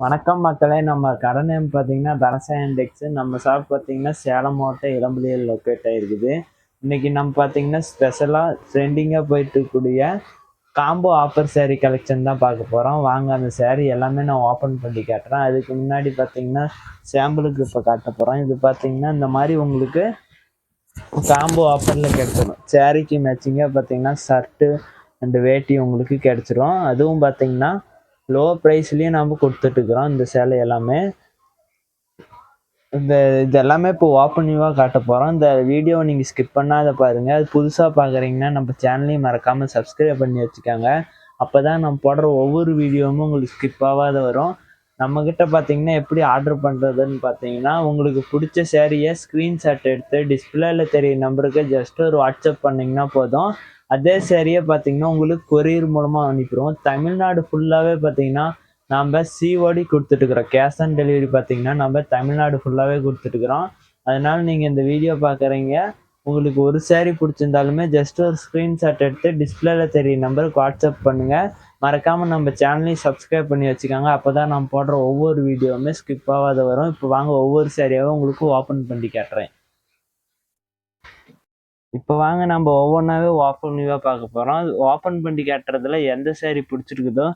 வணக்கம் மக்களே. நம்ம கடை நேம் பார்த்தீங்கன்னா தனசா இண்டெக்ஸ் நம்ம ஷாப் பார்த்தீங்கன்னா சேலம் மாவட்டம் இளம்பலியில் லொக்கேட் ஆகிருக்குது இன்னைக்கு நம்ம பார்த்தீங்கன்னா ஸ்பெஷலாக ட்ரெண்டிங்காக போயிட்டு இருக்கக்கூடிய காம்போ ஆஃபர் சேரீ கலெக்ஷன் தான் பார்க்க போகிறோம் வாங்க அந்த சேரீ எல்லாமே நான் ஓப்பன் பண்ணி காட்டுறேன். அதுக்கு முன்னாடி பார்த்தீங்கன்னா சாம்பிளுக்கு இப்போ காட்ட போகிறோம் இது பார்த்தீங்கன்னா இந்த மாதிரி உங்களுக்கு காம்போ ஆஃபரில் கிடைச்சிடும். சேரீக்கு மேட்சிங்காக பார்த்தீங்கன்னா ஷர்ட்டு அண்டு வேட்டி உங்களுக்கு கிடைச்சிரும். அதுவும் பார்த்தீங்கன்னா லோ ப்ரைஸ்லேயும் நாம் கொடுத்துட்ருக்குறோம் இந்த சேலை எல்லாமே. இந்த இது எல்லாமே இப்போ ஓப்பன் நியூவாக காட்ட போகிறோம் இந்த வீடியோவை நீங்கள் ஸ்கிப் பண்ணாத பாருங்கள் அது புதுசாக பார்க்குறீங்கன்னா நம்ம சேனலையும் மறக்காமல் சப்ஸ்கிரைப் பண்ணி வச்சுக்கோங்க. அப்போ தான் நம்ம போடுற ஒவ்வொரு வீடியோவும் உங்களுக்கு ஸ்கிப் ஆகாத வரும். நம்மக்கிட்ட பார்த்தீங்கன்னா எப்படி ஆர்டர் பண்ணுறதுன்னு பார்த்தீங்கன்னா உங்களுக்கு பிடிச்ச சேரீயை ஸ்க்ரீன்ஷாட் எடுத்து டிஸ்பிளேயில் தெரிய நம்பருக்கு ஜஸ்ட் ஒரு வாட்ஸ்அப் பண்ணிங்கன்னா போதும். அதே சேரீயை பார்த்தீங்கன்னா உங்களுக்கு கொரியர் மூலமாக அனுப்பிடுவோம். தமிழ்நாடு ஃபுல்லாகவே பார்த்தீங்கன்னா நம்ம சிஓடி கொடுத்துட்டுருக்குறோம். கேஷ் ஆன் டெலிவரி பார்த்தீங்கன்னா நம்ம தமிழ்நாடு ஃபுல்லாகவே கொடுத்துட்டுருக்குறோம். அதனால் நீங்கள் இந்த வீடியோ பார்க்குறீங்க உங்களுக்கு ஒரு சேரீ பிடிச்சிருந்தாலுமே ஜஸ்ட் ஒரு ஸ்க்ரீன்ஷாட் எடுத்து டிஸ்பிளேல தெரிய நம்பருக்கு வாட்ஸ்அப் பண்ணுங்கள் மறக்காமல் நம்ம சேனலையும் சப்ஸ்கிரைப் பண்ணி வச்சுக்கோங்க. அப்போ தான் நான் போடுற ஒவ்வொரு வீடியோவுமே ஸ்கிப் ஆகாத வரும். இப்போ வாங்க ஒவ்வொரு சேரீயாகவும் உங்களுக்கு ஓப்பன் பண்ணி காட்டுறேன். இப்போ வாங்க நம்ம ஒவ்வொன்றாவே ஓப்பன் வியூவாக பார்க்க போகிறோம் ஓப்பன் பண்ணி கேட்டுறதுல எந்த சேரீ பிடிச்சிருக்குதோ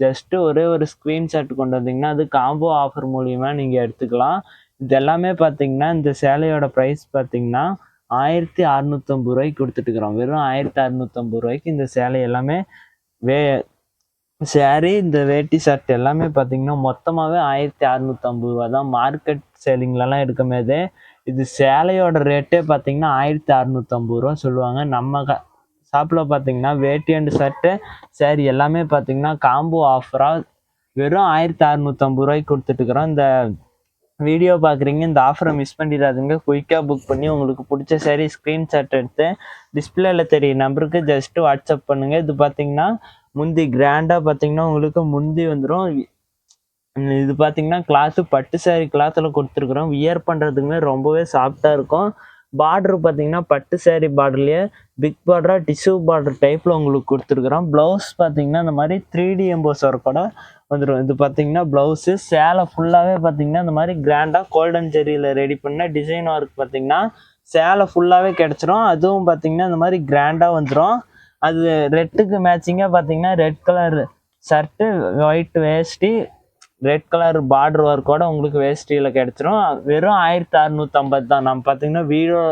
ஜஸ்ட்டு ஒரே ஒரு ஸ்க்ரீன்ஷாட் கொண்டு வந்தீங்கன்னா அது காம்போ ஆஃபர் மூலிமா நீங்கள் எடுத்துக்கலாம். இது எல்லாமே பார்த்தீங்கன்னா இந்த சேலையோட ப்ரைஸ் பார்த்தீங்கன்னா ஆயிரத்தி அறநூற்றம்பது ரூபாய்க்கு கொடுத்துட்டுருக்குறோம். வெறும் ஆயிரத்தி அறநூற்றம்பது ரூபாய்க்கு இந்த சேலை எல்லாமே வே சேரீ இந்த வேட்டி ஷர்ட் எல்லாமே பார்த்தீங்கன்னா மொத்தமாகவே ஆயிரத்தி அறநூற்றம்பது ரூபா தான். மார்க்கெட் சேலிங்லலாம் எடுக்கும்போதே இது சேலையோட ரேட்டே பார்த்தீங்கன்னா ஆயிரத்தி அறநூற்றம்பது ரூபா சொல்லுவாங்க. நம்ம க ஷாப்பில் பார்த்தீங்கன்னா வேட்டி அண்ட் ஷர்ட்டு சேரீ எல்லாமே பார்த்தீங்கன்னா காம்போ ஆஃபராக வெறும் ஆயிரத்தி அறநூற்றம்பது ரூபாய்க்கு கொடுத்துட்ருக்குறோம் இந்த வீடியோ பார்க்குறீங்க இந்த ஆஃபரை மிஸ் பண்ணிடாதீங்க. குயிக்காக புக் பண்ணி உங்களுக்கு பிடிச்ச சேரீ ஸ்க்ரீன்ஷாட் எடுத்து டிஸ்பிளேல தெரிய நம்பருக்கு ஜஸ்ட்டு வாட்ஸ்அப் பண்ணுங்கள் இது பார்த்தீங்கன்னா முந்தி கிராண்டாக பார்த்தீங்கன்னா உங்களுக்கு முந்தி வந்துடும் இது பார்த்தீங்கன்னா கிளாத்து பட்டு saree கிளாத்தில் கொடுத்துருக்குறோம். வியர் பண்ணுறதுக்குமே ரொம்பவே சாஃப்டாக இருக்கும். பார்டர் பார்த்தீங்கன்னா பட்டு saree பார்டர்லேயே பிக் பார்டராக டிஷ்யூ பார்டர் டைப்பில் உங்களுக்கு கொடுத்துருக்குறோம். ப்ளவுஸ் பார்த்தீங்கன்னா இந்த மாதிரி த்ரீ டி எம்போஸ் ஒர்க்கோட வந்துடும் இது பார்த்தீங்கன்னா ப்ளவுஸு சேலை ஃபுல்லாகவே பார்த்தீங்கன்னா இந்த மாதிரி கிராண்டாக கோல்டன் ஜெரியில் ரெடி பண்ண டிசைன் ஒர்க் பார்த்தீங்கன்னா சேலை ஃபுல்லாகவே கிடச்சிரும். அதுவும் பார்த்தீங்கன்னா இந்த மாதிரி கிராண்டாக வந்துடும் அது ரெட்டுக்கு மேட்சிங்காக பார்த்தீங்கன்னா ரெட் கலர் ஷர்ட்டு ஒயிட் வேஷ்டி ரெட் கலர் பார்டர் ஒர்க்கோட உங்களுக்கு வேஷ்டியில் கிடச்சிரும். வெறும் ஆயிரத்தி அறநூற்றம்பது தான். நம்ம பார்த்தீங்கன்னா வீடியோ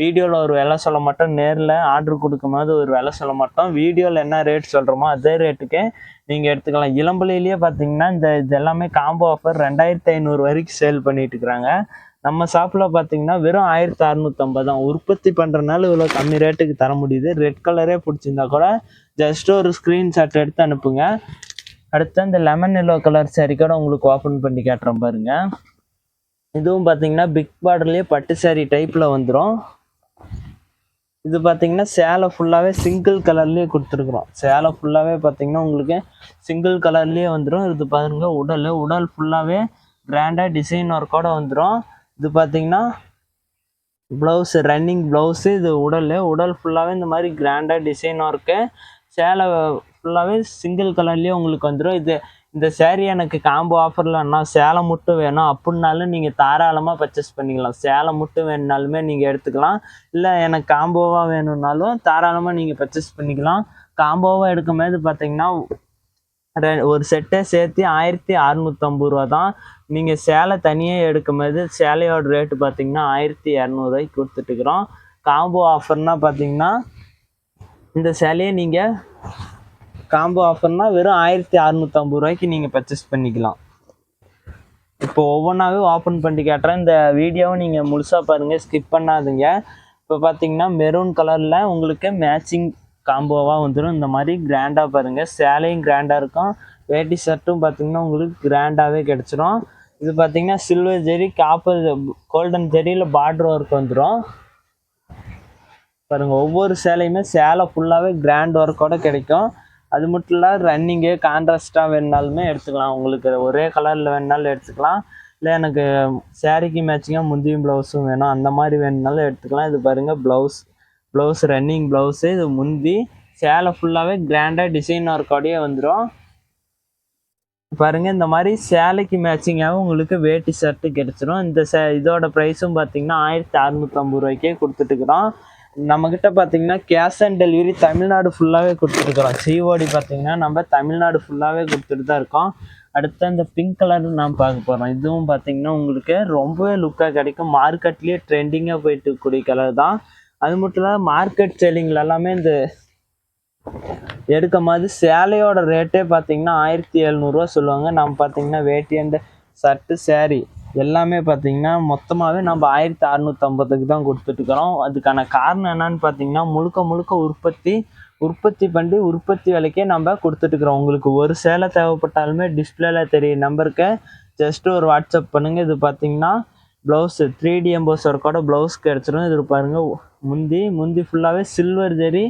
வீடியோவில் ஒரு விலை சொல்ல மாட்டோம். நேரில் ஆர்டர் கொடுக்கும்போது ஒரு விலை சொல்ல மாட்டோம். வீடியோவில் என்ன ரேட் சொல்கிறோமோ அதே ரேட்டுக்கே நீங்கள் எடுத்துக்கலாம். இளம்பலையிலேயே பார்த்தீங்கன்னா இந்த இது எல்லாமே காம்போ ஆஃபர் ரெண்டாயிரத்தி ஐநூறு வரைக்கும் சேல் பண்ணிட்டு இருக்கிறாங்க. நம்ம ஷாப்பில் பார்த்தீங்கன்னா வெறும் ஆயிரத்தி அறநூற்றம்பது தான். உற்பத்தி பண்ணுறதுனால இவ்வளோ கம்மி ரேட்டுக்கு தர முடியுது. ரெட் கலரே பிடிச்சிருந்தா கூட ஜஸ்ட் ஒரு ஸ்க்ரீன்ஷாட் எடுத்து அனுப்புங்க. அடுத்து அந்த லெமன் எல்லோ கலர் சாரீ கூட உங்களுக்கு ஓப்பன் பண்ணி காட்டுறேன் பாருங்க. இதுவும் பார்த்தீங்கன்னா பிக் பார்டர்லேயே பட்டு சாரீ டைப்பில் வந்துடும் இது பார்த்தீங்கன்னா சேலை ஃபுல்லாகவே சிங்கிள் கலர்லேயே கொடுத்துருக்குறோம். சேலை ஃபுல்லாகவே பார்த்தீங்கன்னா உங்களுக்கு சிங்கிள் கலர்லேயே வந்துடும் இது பாருங்க உடல் உடல் ஃபுல்லாகவே கிராண்டாக டிசைன் ஒர்க்கோட வந்துடும் இது பார்த்தீங்கன்னா ப்ளவுஸு ரன்னிங் ப்ளவுஸு இது உடல் உடல் ஃபுல்லாகவே இந்த மாதிரி கிராண்டாக டிசைன் ஒர்க்கு சேலை ஃபுல்லாகவே சிங்கிள் கலர்லேயே உங்களுக்கு வந்துடும் இது இந்த சேரீ எனக்கு காம்போ ஆஃபரில் சேலை மட்டும் வேணும். அப்படின்னாலும் நீங்கள் தாராளமாக பர்ச்சேஸ் பண்ணிக்கலாம். சேலை மட்டும் வேணுனாலுமே நீங்கள் எடுத்துக்கலாம். இல்லை எனக்கு காம்போவாக வேணும்னாலும் தாராளமாக நீங்கள் பர்ச்சேஸ் பண்ணிக்கலாம். காம்போவாக எடுக்கும்போது பார்த்தீங்கன்னா ரெ- ஒரு செட்டை சேர்த்து ஆயிரத்தி அறநூற்றம்பது ரூபா தான். நீங்கள் சேலை தனியாக எடுக்கும்போது சேலையோட ரேட்டு பார்த்தீங்கன்னா ஆயிரத்தி இரநூறுவாய்க்கு கொடுத்துட்டுக்குறோம் காம்போ ஆஃபர்னால் பார்த்தீங்கன்னா இந்த சேலையை நீங்கள் காம்போ ஆஃபர்னா வெறும் ஆயிரத்தி அறுநூத்தம்பது ரூபாய்க்கு நீங்கள் பர்ச்சேஸ் பண்ணிக்கலாம். இப்போ ஒவ்வொன்றாவே ஓப்பன் பண்ணி காட்டுறேன். இந்த வீடியோவை நீங்கள் முழுசாக பாருங்கள் ஸ்கிப் பண்ணாதுங்க. இப்போ பார்த்தீங்கன்னா மெரூன் கலரில் உங்களுக்கு மேட்சிங் காம்போவாக வந்துடும் இந்த மாதிரி கிராண்டாக பாருங்கள் சேலையும் கிராண்டாக இருக்கும். வேட்டி ஷர்ட்டும் பார்த்தீங்கன்னா உங்களுக்கு கிராண்டாகவே கிடச்சிரும். இது பார்த்தீங்கன்னா சில்வர் ஜெரி காப்பர் கோல்டன் ஜெரியில் பார்டர் ஒர்க் வந்துடும் பாருங்க ஒவ்வொரு சேலையுமே சேலை ஃபுல்லாகவே கிராண்ட் ஒர்க்கோடு கிடைக்கும். அது மட்டும் இல்லை ரன்னிங்கு கான்ட்ராஸ்டாக வேணுனாலுமே எடுத்துக்கலாம். உங்களுக்கு ஒரே கலரில் வேணுனாலும் எடுத்துக்கலாம். இல்லை எனக்கு சேரீக்கு மேட்சிங்காக முந்தியும் ப்ளவுஸும் வேணும். அந்த மாதிரி வேணுனாலும் எடுத்துக்கலாம். இது பாருங்கள் ப்ளவுஸ் ப்ளவுஸ் ரன்னிங் ப்ளவுஸு இது முந்தி சேலை ஃபுல்லாகவே கிராண்டாக டிசைன் ஒர்க்கோடயே வந்துடும் பாருங்கள் இந்த மாதிரி சேலைக்கு மேட்சிங்காகவும் உங்களுக்கு வேட்டி ஷர்ட்டு கிடச்சிரும். இந்த சே இதோட ப்ரைஸும் பார்த்தீங்கன்னா ஆயிரத்தி அறநூற்றம்பது ரூபாய்க்கே கொடுத்துட்டுக்குறோம் நம்மக்கிட்ட பார்த்தீங்கன்னா கேஷ் ஆன் டெலிவரி தமிழ்நாடு ஃபுல்லாகவே கொடுத்துருக்குறோம். சிஓடி பார்த்தீங்கன்னா நம்ம தமிழ்நாடு ஃபுல்லாகவே கொடுத்துட்டு தான் இருக்கோம். அடுத்து அந்த பிங்க் கலர் நாம் பார்க்க போகிறோம் இதுவும் பார்த்தீங்கன்னா உங்களுக்கு ரொம்பவே லுக்காக கிடைக்கும். மார்க்கெட்லேயே ட்ரெண்டிங்காக போயிட்டு இருக்கக்கூடிய கலர் தான். அது மட்டும் இல்லாமல் மார்க்கெட் செல்லிங்கில் எல்லாமே இந்த எடுக்கும் போது சேலையோட ரேட்டே பார்த்தீங்கன்னா ஆயிரத்தி எழுநூறுவா சொல்லுவாங்க. நம்ம பார்த்தீங்கன்னா வேட்டி அண்ட் ஷர்ட்டு சேரீ எல்லாமே பார்த்தீங்கன்னா மொத்தமாகவே நம்ம ஆயிரத்தி அறநூற்றம்பதுக்கு தான் கொடுத்துட்ருக்குறோம் அதுக்கான காரணம் என்னன்னு பார்த்தீங்கன்னா முழுக்க முழுக்க உற்பத்தி உற்பத்தி பண்ணி உற்பத்தி விலைக்கே நம்ம கொடுத்துட்ருக்குறோம் உங்களுக்கு ஒரு சேலை தேவைப்பட்டாலுமே டிஸ்பிளேல தெரிய நம்பருக்கு ஜஸ்ட் ஒரு வாட்ஸ்அப் பண்ணுங்கள் இது பார்த்தீங்கன்னா ப்ளவுஸு த்ரீ டி எம்போஸ் ஒர்க்கோட ப்ளவுஸ் கிடச்சிரும் இது பாருங்கள் முந்தி முந்தி ஃபுல்லாகவே சில்வர் ஜெரி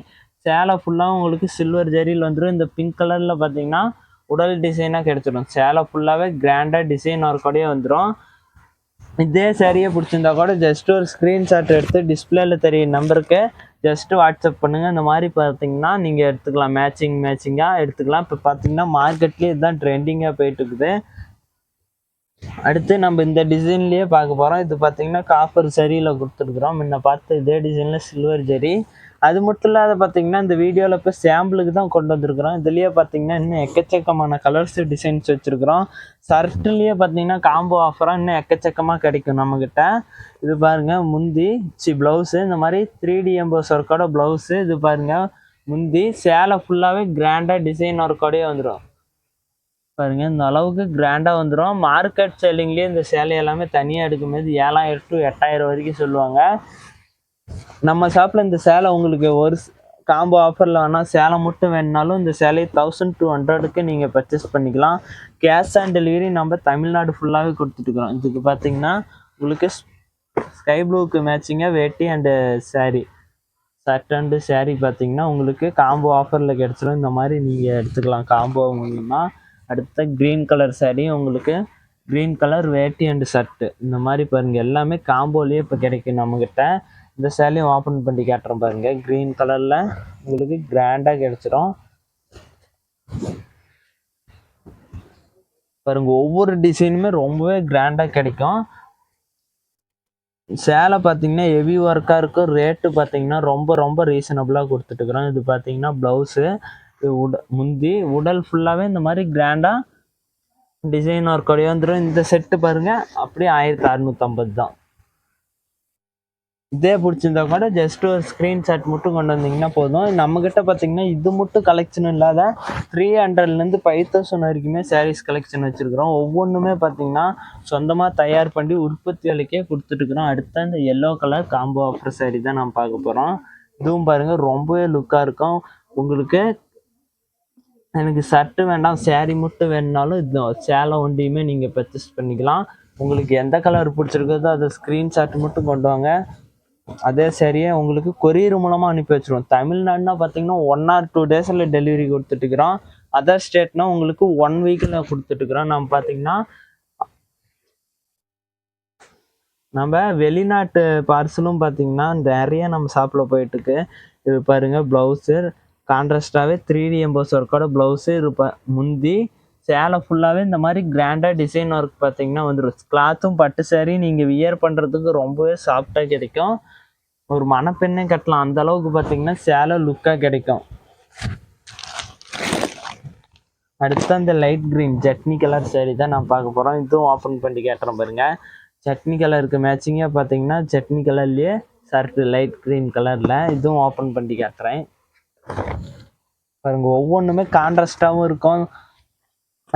சேலை ஃபுல்லாக உங்களுக்கு சில்வர் ஜெரியில் வந்துடும் இந்த பிங்க் கலரில் பார்த்தீங்கன்னா உடல் டிசைனாக கிடச்சிடும் சேலை ஃபுல்லாகவே கிராண்டாக டிசைன் ஒர்க்கோடையே வந்துடும் இதே சரியாக பிடிச்சிருந்தா கூட ஜஸ்ட் ஒரு ஸ்க்ரீன்ஷாட் எடுத்து டிஸ்பிளேல தெரிய நம்பருக்கு ஜஸ்ட் வாட்ஸ்அப் பண்ணுங்கள் இந்த மாதிரி பார்த்தீங்கன்னா நீங்கள் எடுத்துக்கலாம். மேட்சிங் மேட்சிங்காக எடுத்துக்கலாம். இப்போ பார்த்தீங்கன்னா மார்க்கெட்லேயே இதுதான் ட்ரெண்டிங்காக போயிட்டு இருக்குது அடுத்து நம்ம இந்த டிசைன்லேயே பார்க்க போகிறோம் இது பார்த்தீங்கன்னா காப்பர் சரியில் கொடுத்துருக்குறோம். முன்ன பார்த்து இதே டிசைனில் சில்வர் ஜெரி அது மட்டும் இல்லாத பார்த்தீங்கன்னா இந்த வீடியோவில் இப்போ சாம்பிளுக்கு தான் கொண்டு வந்திருக்கிறோம். இதுலேயே பார்த்தீங்கன்னா இன்னும் எக்கச்சக்கமான கலர்ஸ் டிசைன்ஸ் வச்சுருக்குறோம். ஷர்ட்லேயே பார்த்தீங்கன்னா காம்போ ஆஃபராக இன்னும் எக்கச்சக்கமாக கிடைக்கும் நம்மக்கிட்ட இது பாருங்கள் முந்தி சி ப்ளவுஸு இந்த மாதிரி த்ரீ டி எம்போஸ் ஒர்க்கோட ப்ளவுஸு இது பாருங்கள் முந்தி சேலை ஃபுல்லாகவே கிராண்டாக டிசைன் ஒர்க்கோடயே வந்துடும் பாருங்க இந்த அளவுக்கு கிராண்டாக வந்துடும் மார்க்கெட் செல்லிங்லேயே இந்த சேலை எல்லாமே தனியாக எடுக்கும்போது ஏழாயிரம் டு எட்டாயிரம் வரைக்கும் சொல்லுவாங்க. நம்ம ஷாப்பில் இந்த சேலை உங்களுக்கு ஒரு காம்போ ஆஃபரில் வேணால் சேலை மட்டும் வேணுனாலும் இந்த சேலையை தௌசண்ட் டூ ஹண்ட்ரடுக்கு நீங்கள் பர்ச்சேஸ் பண்ணிக்கலாம். கேஷ் ஆன் டெலிவரி நம்ம தமிழ்நாடு ஃபுல்லாகவே கொடுத்துட்ருக்குறோம் இதுக்கு பார்த்தீங்கன்னா உங்களுக்கு ஸ்கை ப்ளூக்கு மேட்சிங்காக வேட்டி and saree shirt and saree பார்த்தீங்கன்னா உங்களுக்கு காம்போ ஆஃபரில் கிடச்சிரும். இந்த மாதிரி நீங்கள் எடுத்துக்கலாம். காம்போ மூலிமா அடுத்த க்ரீன் கலர் சாரீ உங்களுக்கு க்ரீன் கலர் வேட்டி அண்டு ஷர்ட்டு இந்த மாதிரி பாருங்கள் எல்லாமே காம்போலேயே இப்போ கிடைக்கும் நம்மக்கிட்ட இந்த சேலையும் ஓப்பன் பண்ணி காட்டுறேன் பாருங்க. க்ரீன் கலரில் உங்களுக்கு கிராண்டாக கிடச்சிரும். பாருங்க ஒவ்வொரு டிசைனுமே ரொம்பவே கிராண்டாக கிடைக்கும். சேலை பார்த்தீங்கன்னா ஹெவி ஒர்க்காக இருக்கும். ரேட்டு பார்த்தீங்கன்னா ரொம்ப ரொம்ப ரீசனபிளாக கொடுத்துட்டுருக்குறோம். இது பார்த்தீங்கன்னா ப்ளவுஸு உட முந்தி உடல் ஃபுல்லாகவே இந்த மாதிரி கிராண்டாக டிசைன் ஒர்க்கோடைய வந்துடும் இந்த செட்டு பாருங்கள் அப்படியே ஆயிரத்தி அறநூற்றம்பது தான். இதே பிடிச்சிருந்தா கூட ஜஸ்ட் ஒரு ஸ்க்ரீன்ஷாட் மட்டும் கொண்டு வந்தீங்கன்னா போதும். நம்மக்கிட்ட பார்த்தீங்கன்னா இது மட்டும் கலெக்ஷன் இல்லாத த்ரீ ஹண்ட்ரட்லேருந்து ஃபைவ் தௌசண்ட் வரைக்குமே சாரீஸ் கலெக்ஷன் வச்சுருக்குறோம். ஒவ்வொன்றுமே பார்த்தீங்கன்னா சொந்தமாக தயார் பண்ணி உற்பத்தி விலைக்கே கொடுத்துட்ருக்குறோம் அடுத்த இந்த yellow colour combo offer saree தான் நம்ம பார்க்க போகிறோம் இதுவும் பாருங்கள் ரொம்பவே லுக்காக இருக்கும். உங்களுக்கு எனக்கு ஷர்ட்டு வேண்டாம் சேரீ மட்டும் வேணுனாலும் இது சேலை ஒண்டியுமே நீங்கள் பர்ச்சேஸ் பண்ணிக்கலாம். உங்களுக்கு எந்த கலர் பிடிச்சிருக்கதோ அதை ஸ்க்ரீன்ஷாட் மட்டும் கொண்டு வாங்க. அதே சரியே உங்களுக்கு கொரியர் மூலமாக அனுப்பி வச்சிருவோம். தமிழ்நாடுனா பார்த்தீங்கன்னா ஒன் ஆர் டூ டேஸில் டெலிவரி கொடுத்துட்டுக்கிறோம் அதர் ஸ்டேட்னா உங்களுக்கு ஒன் வீக்கில் கொடுத்துட்டுக்கிறோம் நம்ம பார்த்தீங்கன்னா நம்ம வெளிநாட்டு பார்சலும் பார்த்தீங்கன்னா நிறைய நம்ம ஷாப்பில் போயிட்டுருக்கு. இது பாருங்க ப்ளவுஸு கான்ட்ராஸ்டாகவே த்ரீ டி எம்போஸ் ஒர்க்கோட ப்ளவுஸு இருப்பேன் முந்தி சேலை ஃபுல்லாகவே இந்த மாதிரி கிராண்டாக டிசைன் ஒர்க் பார்த்தீங்கன்னா வந்துடும் கிளாத்தும் பட்டு saree நீங்கள் வியர் பண்ணுறதுக்கு ரொம்பவே சாஃப்டாக கிடைக்கும். ஒரு மணப்பெண்ணே கட்டலாம். அந்த அளவுக்கு பார்த்தீங்கன்னா சேலை லுக்காக கிடைக்கும். அடுத்து அந்த light green chutney colour sari தான் நான் பார்க்க போகிறோம் இதுவும் ஓப்பன் பண்ணி கேட்டுறேன் பாருங்க. சட்னி கலருக்கு மேட்சிங்காக பார்த்தீங்கன்னா சட்னி கலர்லேயே ஷர்ட்டு லைட் க்ரீன் கலரில் இதுவும் ஓப்பன் பண்ணி காட்டுறேன். பாருங்க ஒவ்வொன்றுமே கான்ட்ராஸ்டாகவும் இருக்கும்.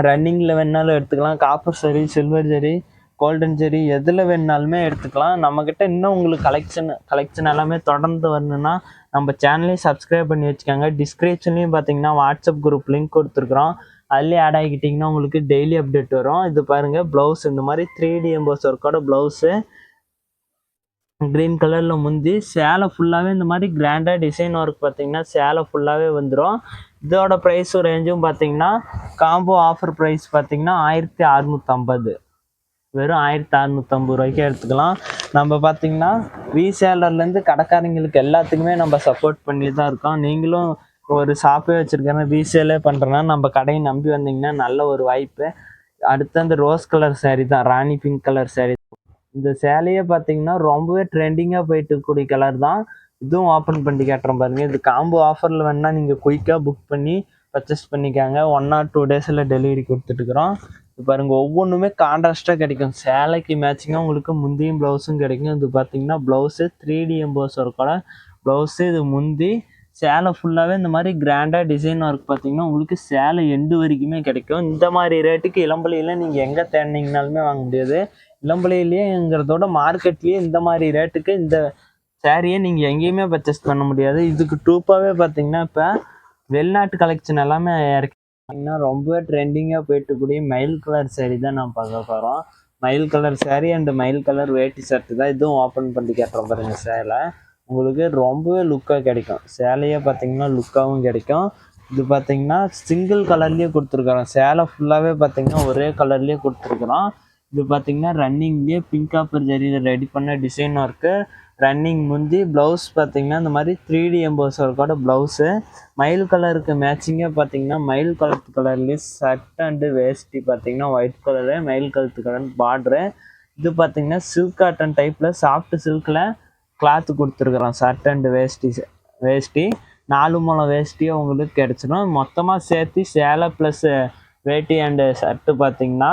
ரன்னிங்கில் வேணாலும் எடுத்துக்கலாம். காப்பர் சரி சில்வர் சரி கோல்டன் ஜெரி எதில் வேணுனாலுமே எடுத்துக்கலாம். நம்மக்கிட்ட இன்னும் உங்களுக்கு கலெக்ஷன் கலெக்ஷன் எல்லாமே தொடர்ந்து வரணும்னா நம்ம சேனலையும் சப்ஸ்கிரைப் பண்ணி வச்சுக்கோங்க. டிஸ்கிரிப்ஷன்லையும் பார்த்தீங்கன்னா வாட்ஸ்அப் குரூப் லிங்க் கொடுத்துருக்குறோம். அதுலேயே ஆட் ஆகிக்கிட்டிங்கன்னா உங்களுக்கு டெய்லி அப்டேட் வரும். இது பாருங்கள் ப்ளவுஸ் இந்த மாதிரி த்ரீ டி எம்போஸ் ஒர்க்கோட ப்ளவுஸு க்ரீன் கலரில் முந்தி சேலை ஃபுல்லாகவே இந்த மாதிரி கிராண்டாக டிசைன் ஒர்க் பார்த்தீங்கன்னா சேலை ஃபுல்லாகவே வந்துடும் இதோட ப்ரைஸும் ரேஞ்சும் பார்த்தீங்கன்னா காம்போ ஆஃபர் ப்ரைஸ் பார்த்தீங்கன்னா ஆயிரத்தி அறநூற்றம்பது வெறும் ஆயிரத்தி அறநூற்றம்பது ரூபாய்க்கு எடுத்துக்கலாம். நம்ம பார்த்தீங்கன்னா ரீசேலர்லேருந்து கடைக்காரங்களுக்கு எல்லாத்துக்குமே நம்ம சப்போர்ட் பண்ணி தான் இருக்கோம். நீங்களும் ஒரு ஷாப்பே வச்சுருக்கேன்னா ரீசேலே பண்ணுறேன்னா நம்ம கடையை நம்பி வந்தீங்கன்னா நல்ல ஒரு வாய்ப்பு. அடுத்து அந்த ரோஸ் கலர் சேரீ தான் ராணி பிங்க் கலர் சேரீ இந்த சேலையே பார்த்தீங்கன்னா ரொம்பவே ட்ரெண்டிங்காக போயிட்டு இருக்கக்கூடிய கலர் தான். இதுவும் ஓப்பன் பண்ணி கேட்டுறோம் பாருங்க. இது காம்போ ஆஃபரில் வேணால் நீங்கள் குயிக்காக புக் பண்ணி பர்ச்சேஸ் பண்ணிக்காங்க. ஒன் ஆர் டூ டேஸில் டெலிவரி கொடுத்துட்டுருக்குறோம். பாருங்க ஒவ்வொன்றுமே கான்ட்ராஸ்டாக கிடைக்கும். சேலைக்கு மேட்சிங்காக உங்களுக்கு முந்தியும் ப்ளவுஸும் கிடைக்கும். இது பார்த்தீங்கன்னா ப்ளவுஸு த்ரீ டி எம்போஸ் ஒர்க்கோட ப்ளவுஸு இது முந்தி. சேலை ஃபுல்லாகவே இந்த மாதிரி கிராண்டாக டிசைன் ஒர்க் பார்த்தீங்கன்னா உங்களுக்கு சேலை எண்டு வரைக்குமே கிடைக்கும். இந்த மாதிரி ரேட்டுக்கு இளம்பலியில் நீங்கள் எங்கே தேடினீங்கனாலுமே வாங்க முடியாது. இளம்பலியிலேயேங்கிறதோட மார்க்கெட்லேயே இந்த மாதிரி ரேட்டுக்கு இந்த சேரீயை நீங்கள் எங்கேயுமே பர்ச்சேஸ் பண்ண முடியாது. இதுக்கு டூப்பாகவே பார்த்தீங்கன்னா இப்போ வெளிநாட்டு கலெக்ஷன் எல்லாமே இறக்கி பார்த்தீங்கன்னா ரொம்பவே ட்ரெண்டிங்காக போயிட்டுக்கூடிய மயில் கலர் சேரீ தான் நான் பார்க்க போகிறோம் மயில் கலர் சேரீ அண்ட் மயில் கலர் வேட்டி ஷர்ட்டு தான் இதுவும் ஓப்பன் பண்ணி கேட்டுற பாருங்க சேலை. உங்களுக்கு ரொம்பவே லுக்காக கிடைக்கும். சேலையே பார்த்தீங்கன்னா லுக்காகவும் கிடைக்கும். இது பார்த்தீங்கன்னா சிங்கிள் கலர்லேயே கொடுத்துருக்குறோம். சேலை ஃபுல்லாகவே பார்த்தீங்கன்னா ஒரே கலர்லேயே கொடுத்துருக்குறோம். இது பார்த்தீங்கன்னா ரன்னிங்லேயே பிங்க் காப்பர் ஜரியில் ரெடி பண்ண டிசைனும் இருக்குது ரன்னிங் முந்தி ப்ளவுஸ் பார்த்தீங்கன்னா இந்த மாதிரி த்ரீ டி எம்போஸ் ஒர்க்கோட ப்ளவுஸு மயில் கலருக்கு மேட்சிங்காக பார்த்தீங்கன்னா மயில் கலர் கலர்லேயே ஷர்ட் அண்டு வேஷ்டி பார்த்தீங்கன்னா ஒயிட் கலரு மயில் கலத்து கலர் பார்ட்ரு இது பார்த்தீங்கன்னா சில்க் காட்டன் டைப்பில் சாஃப்ட் சில்கில் கிளாத்து கொடுத்துருக்குறோம். ஷர்ட் அண்டு வேஷ்டி வேஷ்டி நாலு மூலம் வேஷ்டியும் உங்களுக்கு கிடச்சிடும். மொத்தமாக சேர்த்து சேலை ப்ளஸ் வேட்டி அண்டு ஷர்ட்டு பார்த்தீங்கன்னா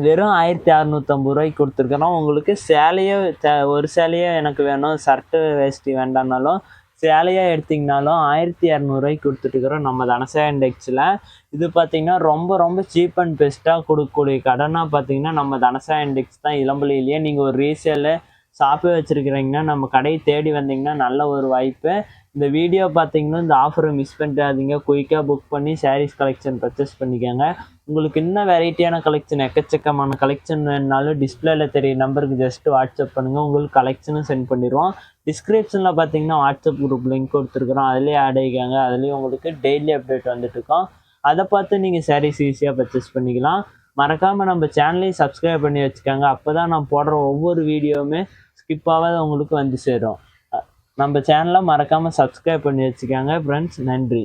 வெறும் ஆயிரத்தி அறநூற்றம்பது ரூபாய்க்கு கொடுத்துருக்குறோம் உங்களுக்கு சேலையே தே- ஒரு சேலையே எனக்கு வேணும். ஷர்ட்டு வேஷ்டி வேண்டாம்னாலும் சேலையாக எடுத்திங்கனாலும் ஆயிரத்தி இரநூறுவாய்க்கு கொடுத்துட்டுருக்குறோம் நம்ம தனசா இண்டெக்ஸில். இது பார்த்தீங்கன்னா ரொம்ப ரொம்ப சீப் அண்ட் பெஸ்ட்டாக கொடுக்கக்கூடிய கடனாக பார்த்திங்கன்னா நம்ம தனசா இண்டெக்ஸ் தான். இளம்பலியிலேயே நீங்கள் ஒரு ரீசேலு ஷாப்பே வச்சுருக்கிறீங்கன்னா நம்ம கடையை தேடி வந்தீங்கன்னா நல்ல ஒரு வாய்ப்பு. இந்த வீடியோ பார்த்தீங்கன்னா இந்த ஆஃபரை மிஸ் பண்ணிடாதீங்க. குயிக்காக புக் பண்ணி சாரீஸ் கலெக்ஷன் பர்ச்சேஸ் பண்ணிக்கோங்க. உங்களுக்கு இன்னும் வெரைட்டியான கலெக்ஷன் எக்கச்சக்கமான கலெக்ஷன் வேணுனாலும் டிஸ்பிளேல தெரிய நம்பருக்கு ஜஸ்ட் வாட்ஸ்அப் பண்ணுங்கள் உங்களுக்கு கலெக்ஷனும் சென்ட் பண்ணிடுவோம். டிஸ்கிரிப்ஷனில் பார்த்தீங்கன்னா வாட்ஸ்அப் குரூப் லிங்க் கொடுத்துருக்குறோம். அதுலேயே ஆட் ஆகிக்காங்க அதுலேயும் உங்களுக்கு டெய்லி அப்டேட் வந்துட்டு இருக்கோம். அதை பார்த்து நீங்கள் சாரீஸ் ஈஸியாக பர்ச்சேஸ் பண்ணிக்கலாம். மறக்காமல் நம்ம சேனலையும் சப்ஸ்கிரைப் பண்ணி வச்சுக்கோங்க. அப்போ தான் நான் போடுற ஒவ்வொரு வீடியோவுமே ஸ்கிப் ஆகாத உங்களுக்கு வந்து சேரும். நம்ம சேனலை மறக்காமல் சப்ஸ்கிரைப் பண்ணி வச்சுக்கோங்க. ஃப்ரெண்ட்ஸ் நன்றி.